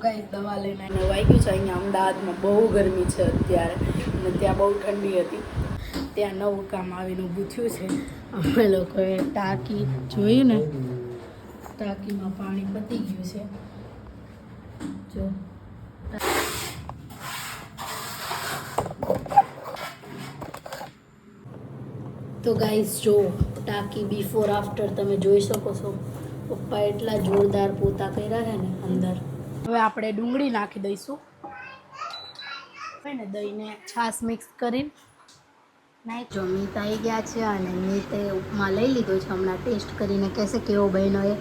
કઈ દવા લઈને એને વાગ્યું છે. અહીંયા અમદાવાદમાં બહુ ગરમી છે અત્યારે. અને ત્યાં બહુ ઠંડી હતી. ત્યાં નવું કામ આવીને ઊભું થયું છે. અમે લોકોએ ટાંકી જોયું ને, ટાંકીમાં પાણી પતી ગયું છે. જો. તો ગાઈઝ જો, ટાંકી બિફોર આફ્ટર તમે જોઈ શકો છો. પપ્પા એટલા જોરદાર પોતા કર્યા છે ને અંદર. હવે આપણે ડુંગળી નાખી દઈશું. ને દહીંને છાશ મિક્સ કરીને નાખ જો મીત આવી ગયા છે અને મીતે ઉપમા લઈ લીધો છે. હમણાં ટેસ્ટ કરીને કહેશે કેવો બહેનો એ.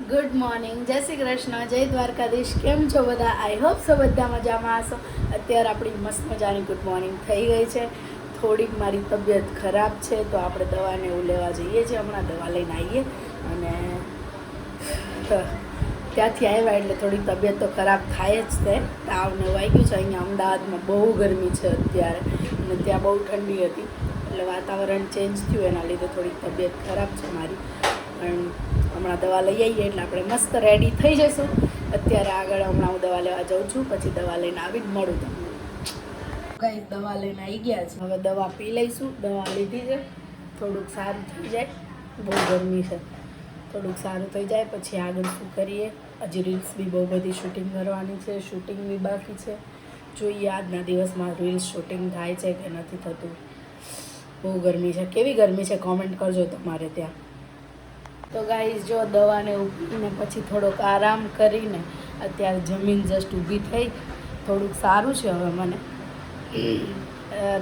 ગુડ મોર્નિંગ જય શ્રી કૃષ્ણ. જય દ્વારકાધીશ. કેમ છો બધા? આઈ હોપ સો બધા મજામાં હશો. અત્યારે આપણી મસ્ત મજાની ગુડ મોર્નિંગ થઈ ગઈ છે. થોડીક મારી તબિયત ખરાબ છે તો આપણે દવાને એવું લેવા જઈએ છીએ. હમણાં દવા લઈને આવીએ અને ત્યાંથી આવ્યા એટલે થોડી તબિયત તો ખરાબ થાય જ છે તાવને વાગ્યું છે. અહીંયા અમદાવાદમાં બહુ ગરમી છે અત્યારે અને ત્યાં બહુ ઠંડી હતી. એટલે વાતાવરણ ચેન્જ થયું એના લીધે થોડીક તબિયત ખરાબ છે મારી. પણ હમણાં દવા લઈ આવીએ એટલે આપણે મસ્ત રેડી થઈ જઈશું. અત્યારે આગળ હમણાં હું દવા લેવા જાઉં છું. પછી દવા લઈને આવી જ મળું તમને. કઈ દવા લઈને આવી ગયા છે. હવે દવા પી લઈશું. દવા લીધી છે. થોડુંક સારું થઈ જાય. બહુ ગરમી છે. થોડુંક સારું થઈ જાય. પછી આગળ શું કરીએ? હજી રીલ્સ બી બહુ બધી શૂટિંગ કરવાની છે. શૂટિંગ બી બાકી છે. જોઈએ આજના દિવસમાં રીલ્સ શૂટિંગ થાય છે કે નથી થતું. બહુ ગરમી છે. કેવી ગરમી છે? કોમેન્ટ કરજો તમારે ત્યાં. તો ગાઈઝ જો દવાને ઉપીને પછી થોડોક આરામ કરીને અત્યારે જમીન જસ્ટ ઊભી થઈ. થોડુંક સારું છે હવે મને.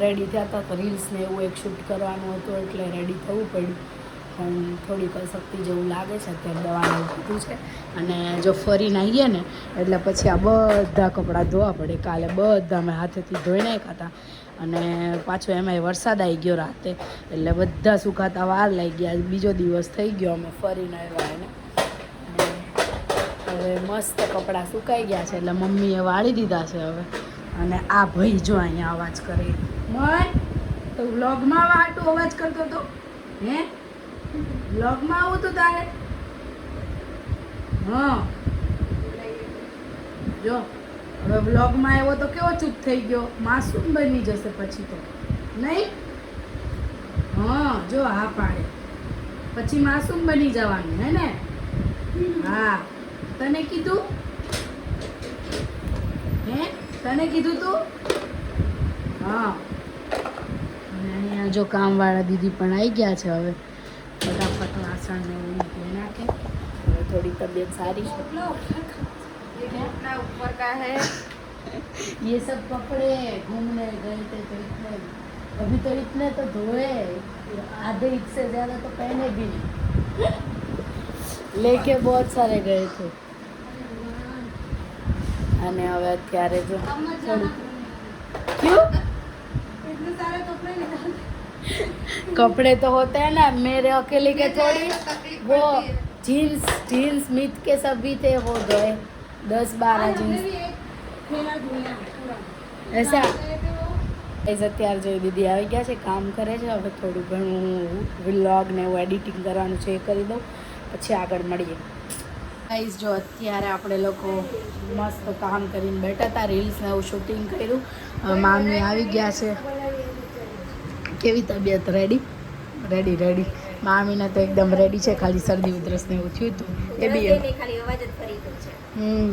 રેડી થયા હતા તો રીલ્સને એવું એક શૂટ કરવાનું હતું એટલે રેડી થવું પડ્યું. પણ થોડીક અશક્તિ જેવું લાગે છે અત્યારે દવાનું કીધું છે. અને જો ફરીને નાહીએ ને, એટલે પછી આ બધા કપડાં ધોવા પડે. કાલે બધા મેં હાથેથી ધોઈ નાખ્યા હતા. અને પાછો એમાંય વરસાદ આવી ગયો રાતે. એટલે બધા સુકાતા વાર લાગી ગયા. બીજો દિવસ થઈ ગયો અમે ફરીને આવ્યા એને. હવે મસ્ત કપડાં સુકાઈ ગયા છે. એટલે મમ્મીએ વાળી દીધા છે હવે. અને આ ભાઈ જો અહીંયા અવાજ કરે. મન, તો વ્લોગમાં આટલું અવાજ કરતો હતો હે? વ્લોગમાં આવું તો તારે? હા. જો, હવે વ્લોગમાં આવ્યો તો કેવો ચૂપ થઈ ગયો? માસૂમ બની જશે પછી તો. નહીં? હા, જો હા પાડે. પછી માસૂમ બની જવાનું, હે ને? હા. તને કીધું? હે? તને કીધું તું હા અને અહીંયા જો કામવાળા દીદી પણ આવી ગયા છે હવે ફટાફટ વાસણ ને એવું ધોઈ નાખે હવે થોડી તબિયત સારી છે इतना ऊपर का है ये सब कपड़े घूमने गए थे तो इतने अभी तो इतने तो धोए आधे इससे ज्यादा तो पहने भी नहीं लेके बहुत सारे गए थे અને હવે અત્યારે જો થોડું क्यों इतने सारे कपड़े निकाल कपड़े तो होते हैं ना मेरे अकेले के थोड़ी तकलीफ वो पड़ती है। जीन्स जीन्स मित के सब भी थे वो धोए दस बारह हमने जीन्स भी एक थैला धोया है पूरा ऐसा गए थे वो ગાઈઝ અત્યારે જો દીદી આવી ગયા છે કામ કરે છે હવે થોડું ઘણું વ્લોગ ને એવું એડિટિંગ કરવાનું છે એ કરી દઉં પછી આગળ મળીએ ગાઈઝ જો અત્યારે આપણે લોકો મસ્ત કામ કરીને બેઠા હતા રીલ્સ ને એવું શૂટિંગ કર્યું. મામી આવી ગયા છે. કેવી તબિયત? રેડી રેડી રેડી મામીને તો એકદમ રેડી છે ખાલી શરદી ઉધરસ ને એવું થયું હતું. એ બી હમ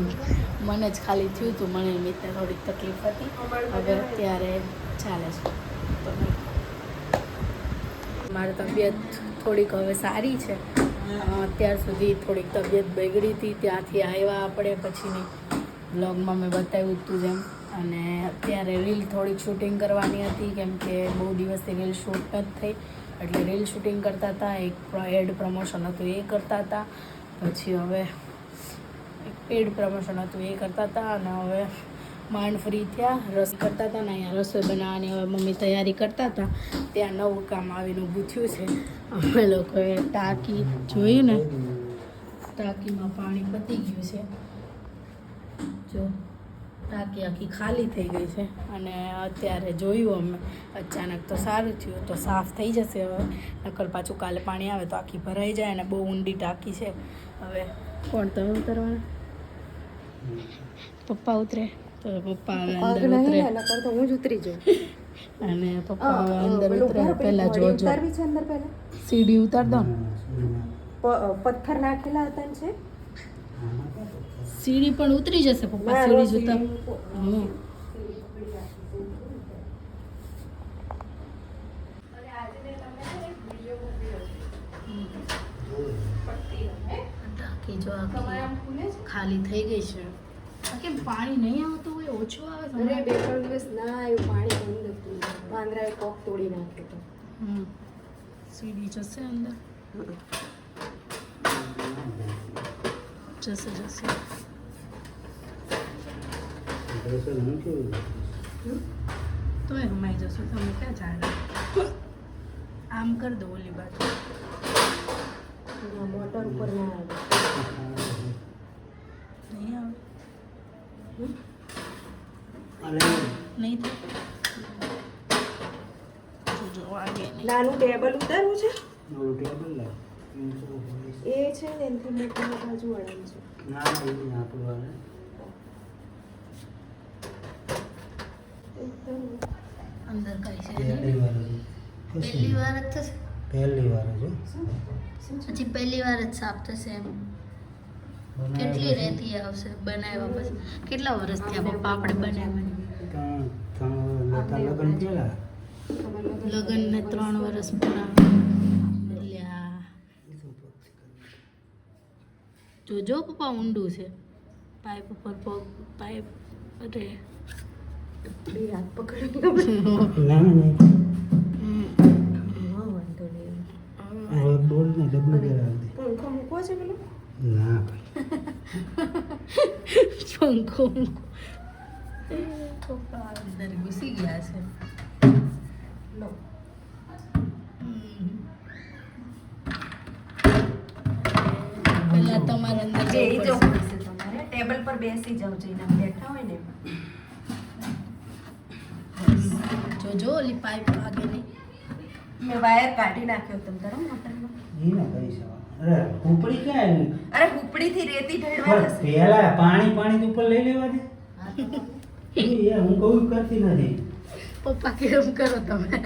મને જ ખાલી થયું હતું મને મિત્ર થોડીક તકલીફ હતી. હવે અત્યારે ચાલે છે. મારી તબિયત થોડીક હવે સારી છે. અત્યાર સુધી થોડીક તબિયત બગડી હતી, ત્યાંથી આવ્યા આપણે પછીની બ્લોગમાં મેં બતાવ્યું હતું જેમ. અને અત્યારે રીલ થોડીક શૂટિંગ કરવાની હતી, કેમ કે બહુ દિવસથી રીલ શૂટ નથી થઈ. એટલે રીલ શૂટિંગ કરતા હતા, એક એડ પ્રમોશન હતું એ કરતા હતા. પછી હવે એક પેડ પ્રમોશન હતું એ કરતા હતા. અને હવે માંડ ફ્રી થયા, રસ કરતા હતા ને અહીંયા રસોઈ બનાવવાની હવે મમ્મી તૈયારી કરતા હતા. ત્યાં નવું કામ આવીને ઊભું થયું છે. અમે લોકોએ ટાંકી જોયું ને, ટાંકીમાં પાણી પતી ગયું છે. જો, ટાંકી આખી ખાલી થઈ ગઈ છે અને અત્યારે જોયું અમે. અચાનક તો સારું થયું, તો સાફ થઈ જશે હવે. નકર પાછું કાલે પાણી આવે તો આખી ભરાઈ જાય અને બહુ ઊંડી ટાંકી છે. હવે કોણ તમે ઉતરવાના? પપ્પા ઉતરે. તો પપ્પા અંદર ઉતરે. તો હું જ ઉતરી જાઉં. અને પપ્પા અંદર ઉતરે પહેલા જોજો. ઉતારવી છે અંદર પહેલા? સીડી ઉતાર દો પથ્થર નાખેલા હતા છે? સીડી પણ ઉતરી જશે પપ્પા સીડી જોતા હમ. જો આખી. ખાલી થઈ ગઈ છે. કેમ પાણી નહીં આવતું હોય? ઓછું આવે અરે બે ત્રણ દિવસ ના આવ્યું પાણી બંધ હતું. પાંદરાએ કોક તોડી નાખ્યો હમ. સીડી જશે અંદર? જશે જશે. તો એ રમાઈ જશો. તમે ક્યાં જાણે આમ કરી દો ઓલી બાજુ. મોટર ઉપર ના આવે નહીં આવે હમ? નહીં થાય જો આગે નહીં નાનું ટેબલ ઉતારવું છે? એ છે ને એનાથી મોટી બાજુ વળાવી છે. અંદર કઈ છે? પહેલી વાર જ. થશે? પહેલી વાર જ પછી પહેલી વાર જ સાફ થશે એમ. કેટલી રેતી આવશે બનાવ્યા પછી? કેટલા વર્ષ થયા? પપ્પા આપણે બનાવવાની ત્રણ લગ્ન લગ્નને ત્રણ વર્ષ પૂરા લ્યા જોજો પપ્પા ઊંડું છે. પાઇપ ઉપર પગ પાઇપ અરે હાથ પકડી ના બોલ ને. ડબલું પંખો મૂકવો છે પેલો? ના પંખો મૂકો. પપ્પા અંદર ઘૂસી ગયા છે લો હમ. તમારે અંદર જે એ જવું પડશે. તમારે ટેબલ પર બેસી જાવ જઈને બેઠા હોય ને જોજો ઓલી પાઇપ વાગે નહીં મેં વાયર કાઢી નાખ્યો તમ તારો કરી અરે ઉપડી ક્યાં આવી અરે હુપડીથી રેતી ઢળવા પણ પાણી પાણી ઉપર લઈ લેવા દે. યાર હું કહું કરતી નથી. પપ્પા કેમ કરો તમે?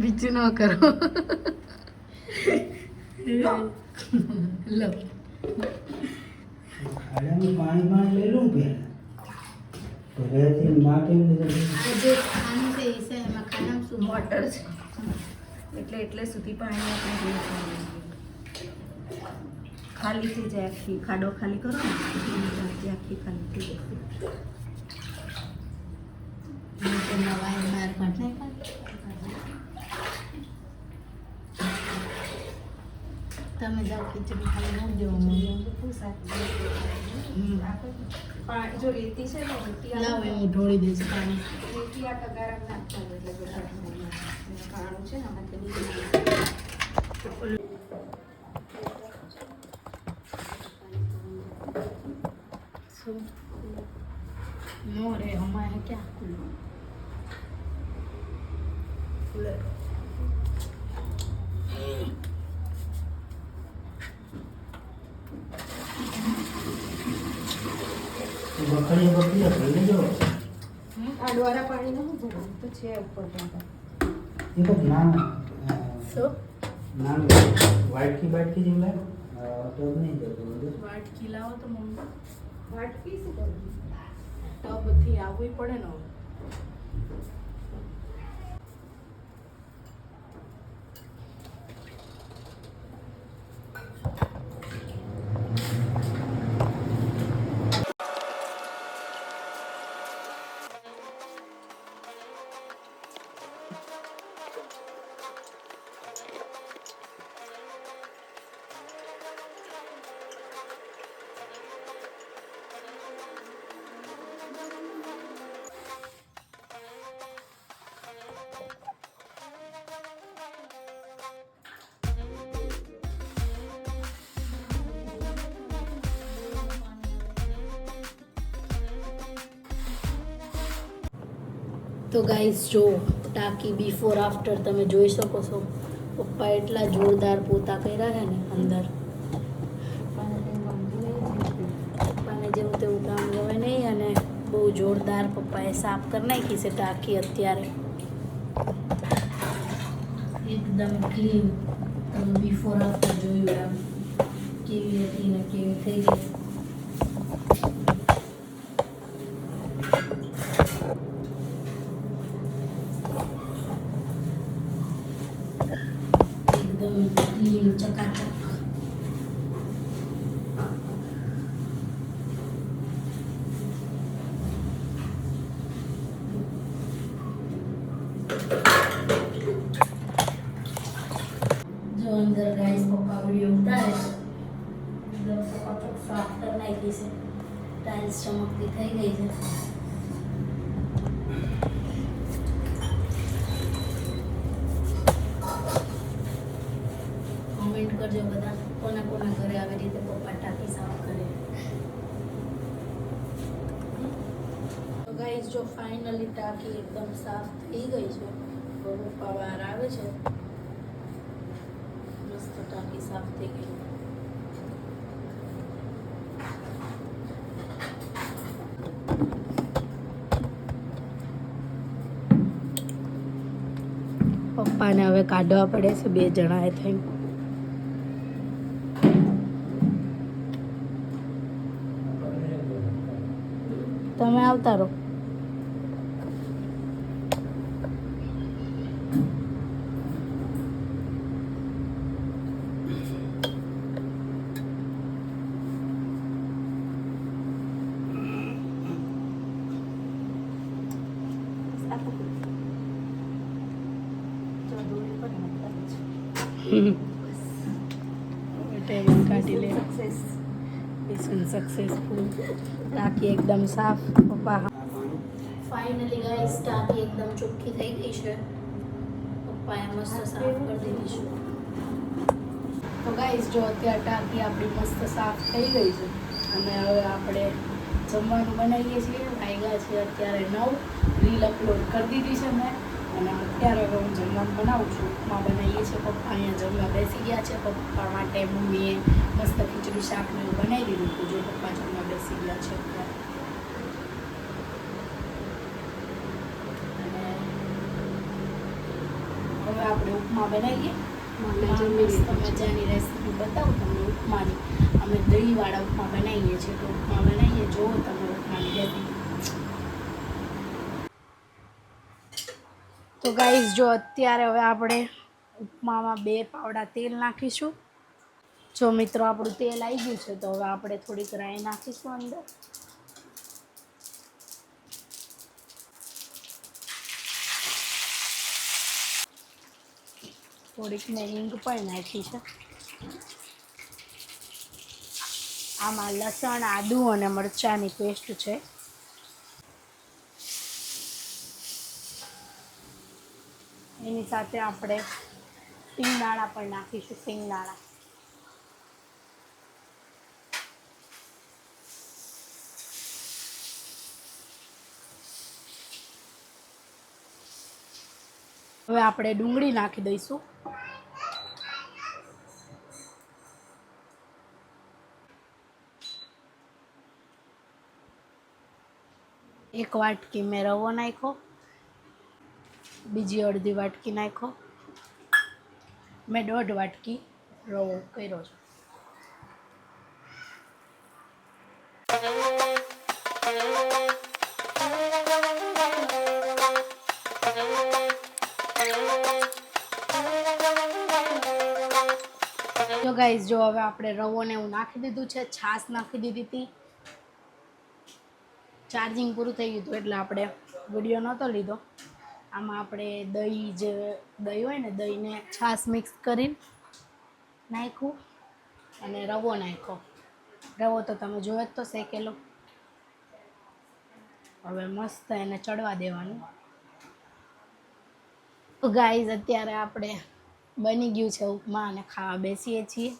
બીજું ન કરો. લો. ખાડામાં પાણી પાણી લઈ લઉં પહેલા. માટી. આજે ખાનું છે એ છે એમાં ખાનામાં શું મોટર છે? એટલે એટલે સુધી પાણી આપણે ખાલી થઈ જાય આખી. ખાડો ખાલી કરો ને એટલે આખી ખાલી થઈ જાય. નવાય બહાર કાઢ નાખ્યા. તમે જાઓ ખીચડી ખાઈ ન દેવો મને હમ. પાણી જો રેતી છે ને રેતી આ- લાવો એ હું ઢોળી દઈશ પાણી રેતી આ તગારામાં નાખવાનું એટલે બધા કાણું છે ને આમાંથી નીકળી જાય. શું નો રે હમારે ક્યાં ખુલ્લું બકરીએ બકરીએ ભરી લેજો આ ડોરા પાણી નું તો છે ઉપર. એ તો નાના શું? નાનું વાટકી બાટકી જેવું લાગે. તો નહીં જતો વાટકી લાવો તો મમ્મી. વાટકી શું કરવું? ટબથી આવવી પડે ને તો ગાઈસ જો, ટાંકી બિફોર આફ્ટર તમે જોઈ શકો છો. પપ્પા એટલા જોરદાર પોતા કર્યા છે ને અંદર. પપ્પાને જેવું તેવું કામ ગમે નહીં અને બહુ જોરદાર પપ્પાએ સાફ કરી નાખી છે ટાંકી અત્યારે. એકદમ ક્લીન તમે બિફોર આફ્ટર જોયું એમ. કેવી હતી ને કેવી થઈ ગઈ એકદમ ક્લીન ચકાચક જો અંદર ગાઈસ પપ્પા વીડિયો ઉતારે છે. એકદમ ચકાચક સાફ કરી નાખી છે. ટાઇલ્સ ચમકતી થઈ ગઈ છે. કોમેન્ટ કરજો બધા, કોના કોના ઘરે આવી રીતે પપ્પા ટાંકી સાફ કરે. તો ગાઈસ જો ફાઇનલી ટાંકી એકદમ સાફ થઈ ગઈ છે પપ્પા બહાર આવે છે. સાફ થઈ પપ્પાને હવે કાઢવા પડે છે બે જણા એ થઈ તમે આવતા રહો. ટેબલ કાઢી લે મિશન સક્સેસફુલ ટાંકી એકદમ સાફ પપ્પા ફાઇનલી ગાઈસ ટાંકી એકદમ ચોખ્ખી થઈ ગઈ છે પપ્પાએ મસ્ત સાફ કરી દીધી છે તો ગાઈસ જો અત્યારે ટાંકી આપણી મસ્ત સાફ થઈ ગઈ છે અને હવે આપણે જમવાનું બનાવીએ છીએ વાગ્યા છે અત્યારે નવ રીલ અપલોડ કરી દીધી છે મેં અને અત્યારે હવે હું જમવાનું બનાવું છું. ઉપમા બનાવીએ છીએ પપ્પા અહીંયા જમવા બેસી ગયા છે. પપ્પા માટે મમ્મીએ મસ્ત ખીચડી શાક ને એવું બનાવી દીધું હતું. જો પપ્પા જમવા બેસી ગયા છે અત્યારે. હવે આપણે ઉપમા બનાવીએ. મસ્ત મજાની રેસીપી બતાવું તમને ઉપમાની. અમે દહીંવાળા ઉપમા બનાવીએ છીએ. તો ઉપમા બનાવીએ. જુઓ તમે ઉપમાની રેસીપી તો ગાઈઝ જો અત્યારે હવે આપણે ઉપમામાં બે પાવડા તેલ નાખીશું. જો મિત્રો, આપણું તેલ આવી ગયું છે, તો હવે આપણે થોડીક રાઈ નાખીશું અંદર. થોડીક મેં હિંગ પણ નાખી છે. આમાં લસણ, આદુ અને મરચાંની પેસ્ટ છે. એની સાથે આપણે સિંગદાણા પણ નાખીશું સિંગદાણા હવે આપણે ડુંગળી નાખી દઈશું. એક વાટકી મેં રવો નાખ્યો. બીજી અડધી વાટકી નાખો. મેં દોઢ વાટકી રવો કર્યો છે. જો ગાઈઝ જો હવે આપણે રવોને એવું નાખી દીધું છે, છાશ નાખી દીધી હતી. ચાર્જિંગ પૂરું થઈ ગયું હતું એટલે આપણે વીડિયો નહોતો લીધો. આમાં આપણે દહીં જે, દહીં હોય ને, દહીંને છાશ મિક્સ કરીને નાખ્યું અને રવો નાખ્યો. રવો તો તમે જોયો જ તો, શેકેલો. હવે મસ્ત એને ચડવા દેવાનું. ગાઈઝ અત્યારે આપણે બની ગયું છે ઉપમા અને ખાવા બેસીએ છીએ.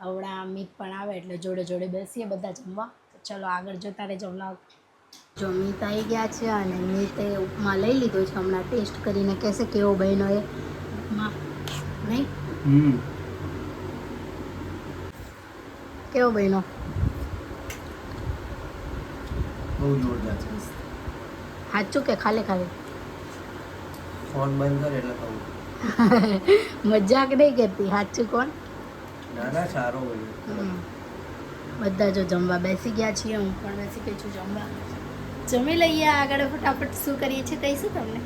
હવડા મીત પણ આવે એટલે જોડે જોડે બેસીએ, બધા જમવા. ચલો આગળ જતા રહેજો વ્લોગ જો મીત આવી ગયા છે અને મીતે ઉપમા લઈ લીધો છે હમણાં ટેસ્ટ કરીને કહેશે કેવો બન્યો એ ઉપમા નહીં? કેવો બન્યો બહુ જોરદાર છે. સાચું કે ખાલી ખાલી? ફોન બંધ કર એટલે કહું. મજાક નહીં કહેતી સાચું કોણ? ના ના સારો હમ. બધા જો જમવા બેસી ગયા છીએ, હું પણ બેસી ગઈ છું જમવા. જમી લઈએ આગળ ફટાફટ, શું કરીએ છીએ કહીશું તમને?